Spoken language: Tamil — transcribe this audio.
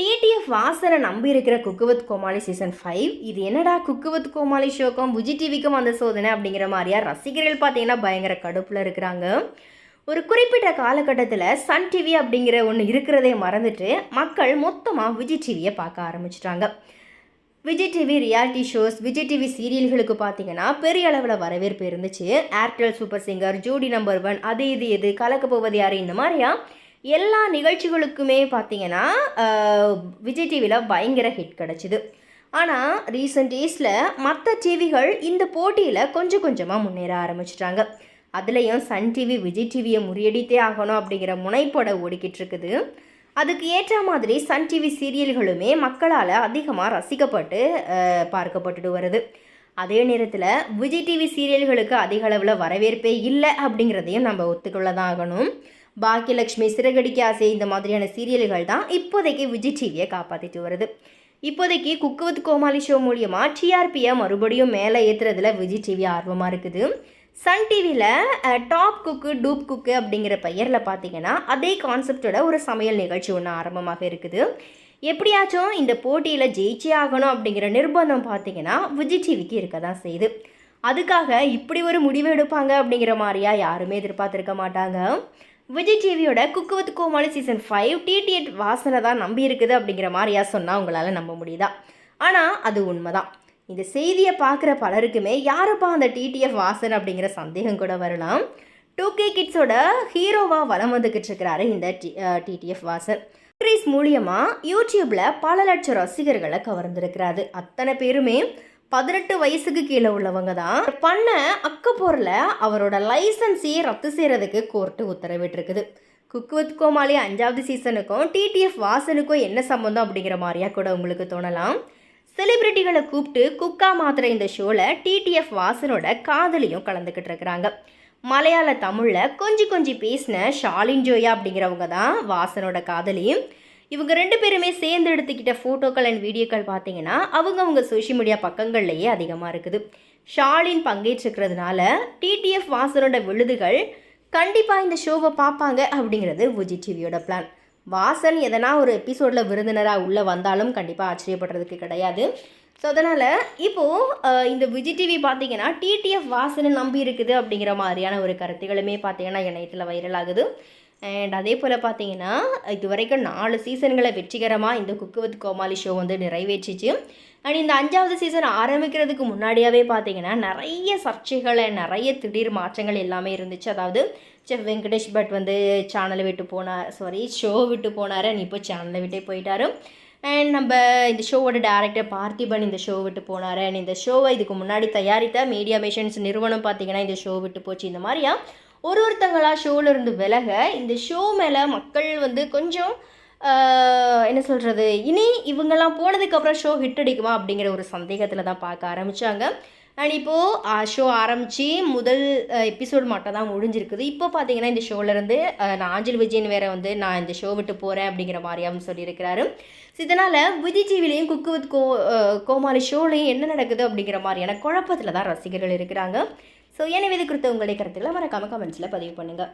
டிடிஎஃப் வாசனை நம்பி இருக்கிற குக்குவத் கோமாளி சீசன் ஃபைவ் இது என்னடா குக்குவத் கோமாளி ஷோக்கும் விஜி டிவிக்கும் வந்த சோதனை அப்படிங்கிற மாதிரியா? ரசிகர்கள் பார்த்தீங்கன்னா பயங்கர கடுப்பில் இருக்கிறாங்க. ஒரு குறிப்பிட்ட காலகட்டத்தில் சன் டிவி அப்படிங்கிற ஒன்று இருக்கிறதே மறந்துட்டு மக்கள் மொத்தமாக விஜய் டிவியை பார்க்க ஆரம்பிச்சிட்டாங்க. Vijay TV reality shows Vijay TV சீரியல்களுக்கு பார்த்தீங்கன்னா பெரிய அளவில் வரவேற்பு இருந்துச்சு. Airtel super singer Jodi number one அது இது எது கலக்க போவது யாரு இந்த மாதிரியா? எல்லா நிகழ்ச்சிகளுக்குமே பார்த்தீங்கன்னா விஜய் டிவியில் பயங்கர ஹிட் கிடச்சிது. ஆனால் ரீசெண்ட் டேஸில் மற்ற டிவிகள் இந்த போட்டியில் கொஞ்சம் கொஞ்சமாக முன்னேற ஆரம்பிச்சிட்டாங்க. அதுலேயும் சன் டிவி விஜய் டிவியை முறியடித்தே ஆகணும் அப்படிங்கிற முனைப்பட ஓடிக்கிட்டு இருக்குது. அதுக்கு ஏற்ற மாதிரி சன் டிவி சீரியல்களுமே மக்களால் அதிகமாக ரசிக்கப்பட்டு பார்க்கப்பட்டுட்டு வருது. அதே நேரத்தில் விஜய் டிவி சீரியல்களுக்கு அதிக அளவில் வரவேற்பே இல்லை அப்படிங்கிறதையும் நம்ம ஒத்துக்கொள்ள தான் ஆகணும். பாக்கியலட்சுமி சிறகடிக்க ஆசை இந்த மாதிரியான சீரியல்கள் தான் இப்போதைக்கு விஜய் டிவியை காப்பாற்றிட்டு வருது. இப்போதைக்கு குக்கு வித் கோமாளி ஷோ மூலியமாக டிஆர்பியை மறுபடியும் மேலே ஏற்றுறதுல விஜய் டிவி ஆர்வமாக இருக்குது. சன் டிவியில் டாப் குக்கு டூப் குக்கு அப்படிங்கிற பெயரில் பார்த்தீங்கன்னா அதே கான்செப்டோட ஒரு சமையல் நிகழ்ச்சி ஒன்று ஆரம்பமாக இருக்குது. எப்படியாச்சும் இந்த போட்டியில் ஜெயிச்சே ஆகணும் அப்படிங்கிற நிர்பந்தம் பார்த்தீங்கன்னா விஜய் டிவிக்கு இருக்க தான் செய்யுது அதுக்காக இப்படி ஒரு முடிவு எடுப்பாங்க அப்படிங்கிற மாதிரியா யாருமே எதிர்பார்த்துருக்க மாட்டாங்க. விஜய் டிவியோட cook with Comali season five DTEd வாசனை தான் நம்பி இருக்குது அப்படிங்கிற மாதிரியா சொன்னால் உங்களால் நம்ப முடியுதா? ஆனால் அது உண்மைதான். இந்த செய்தியை பார்க்குற பலருக்குமே யாரப்பா அந்த டிடிஎஃப் வாசன் அப்படிங்கிற சந்தேகம் கூட வரலாம். டூ கே கிட்ஸோட ஹீரோவாக வலம் வந்துக்கிட்டு இருக்கிறாரு இந்த டிடிஎஃப் வாசன். சீரீஸ் மூலியமாக யூடியூப்பில் பல லட்சம் ரசிகர்களை கவர்ந்திருக்கிறாரு. அத்தனை பேருமே பதினெட்டு வயசுக்கு கீழே உள்ளவங்க தான். பண்ண அக்கப்போரில் அவரோட லைசன்ஸையே ரத்து செய்கிறதுக்கு கோர்ட்டு உத்தரவிட்டிருக்குது. குக்கு வித் கோமாளி அஞ்சாவது சீசனுக்கும் டிடிஎஃப் வாசனுக்கும் என்ன சம்மந்தம் அப்படிங்கிற மாதிரியா கூட உங்களுக்கு தோணலாம். செலிபிரிட்டிகளை கூப்பிட்டு குக்கா மாத்திர இந்த ஷோவில் டிடிஎஃப் வாசனோட காதலியும் கலந்துக்கிட்டு இருக்கிறாங்க. மலையாள தமிழில் கொஞ்சி கொஞ்சி பேசின ஷாலின் ஜோயா அப்படிங்கிறவங்க தான் வாசனோட காதலியும் இவங்க ரெண்டு பேருமே சேர்ந்து எடுத்துக்கிட்ட ஃபோட்டோக்கள் அண்ட் வீடியோக்கள் பார்த்தீங்கன்னா அவங்க சோஷியல் மீடியா பக்கங்கள்லேயே அதிகமாக இருக்குது. ஷாலின் பங்கேற்றுக்கிறதுனால டிடிஎஃப் வாசனோட விழுதுகள் கண்டிப்பாக இந்த ஷோவை பார்ப்பாங்க அப்படிங்கிறது விஜி டிவியோட பிளான் வாசன் எதனா ஒரு எபிசோடில் விருந்தினராக உள்ளே வந்தாலும் கண்டிப்பாக ஆச்சரியப்படுறதுக்கு கிடையாது. ஸோ அதனால் இப்போது இந்த விஜய் டிவி பார்த்தீங்கன்னா டிடிஎஃப் வாசனை நம்பி இருக்குது அப்படிங்கிற மாதிரியான ஒரு கருத்துகளுமே பார்த்தீங்கன்னா இணையத்தில் வைரல் ஆகுது. அண்ட் அதே போல் பார்த்தீங்கன்னா இது வரைக்கும் நாலு சீசன்களை வெற்றிகரமாக இந்த குக்கு வித் கோமாளி ஷோ வந்து நிறைவேற்றிச்சு. அண்ட் இந்த அஞ்சாவது சீசன் ஆரம்பிக்கிறதுக்கு முன்னாடியாகவே பார்த்தீங்கன்னா நிறைய சர்ச்சைகளை நிறைய திடீர் மாற்றங்கள் எல்லாமே இருந்துச்சு. அதாவது செஃப் வெங்கடேஷ் பட் வந்து சேனலை விட்டு போனார் சாரி ஷோ விட்டு போனார். அண்ட் இப்போ சேனலை விட்டே போயிட்டாரு. அண்ட் நம்ம இந்த ஷோவோட டேரக்டர் பார்த்திபன் இந்த ஷோ விட்டு போனார். அண்ட் இந்த ஷோவை இதுக்கு முன்னாடி தயாரித்த மீடியா மிஷன்ஸ் நிறுவனம் பார்த்தீங்கன்னா இந்த ஷோ விட்டு போச்சு. இந்த மாதிரியா ஒரு ஒருத்தங்களாக ஷோவிலிருந்து விலக இந்த ஷோ மேலே மக்கள் வந்து கொஞ்சம் என்ன சொல்கிறது இனி இவங்கெல்லாம் போனதுக்கப்புறம் ஷோ ஹிட் அடிக்குமா அப்படிங்கிற ஒரு சந்தேகத்தில் தான் பார்க்க ஆரம்பித்தாங்க அண்ட் இப்போது ஷோ uh, ஆரம்பித்து முதல் uh, எபிசோட் மட்டும் தான் முடிஞ்சிருக்குது. இப்போ பார்த்தீங்கன்னா இந்த ஷோலேருந்து uh, ஆஞ்சல் விஜயன் வேற வந்து நான் இந்த ஷோ விட்டு போகிறேன் அப்படிங்கிற மாதிரியாகவும் சொல்லியிருக்கிறாரு. ஸோ இதனால் விஜய் டிவிலையும் குக்கு வித் கோ கோமாளி ஷோலையும் என்ன நடக்குது அப்படிங்கிற மாதிரியான குழப்பத்தில் தான் ரசிகர்கள் இருக்கிறாங்க. ஸோ எனவே இது குறித்த உங்களுடைய கருத்துக்களை மறக்காமல் கமெண்ட்ஸில் பதிவு பண்ணுங்கள்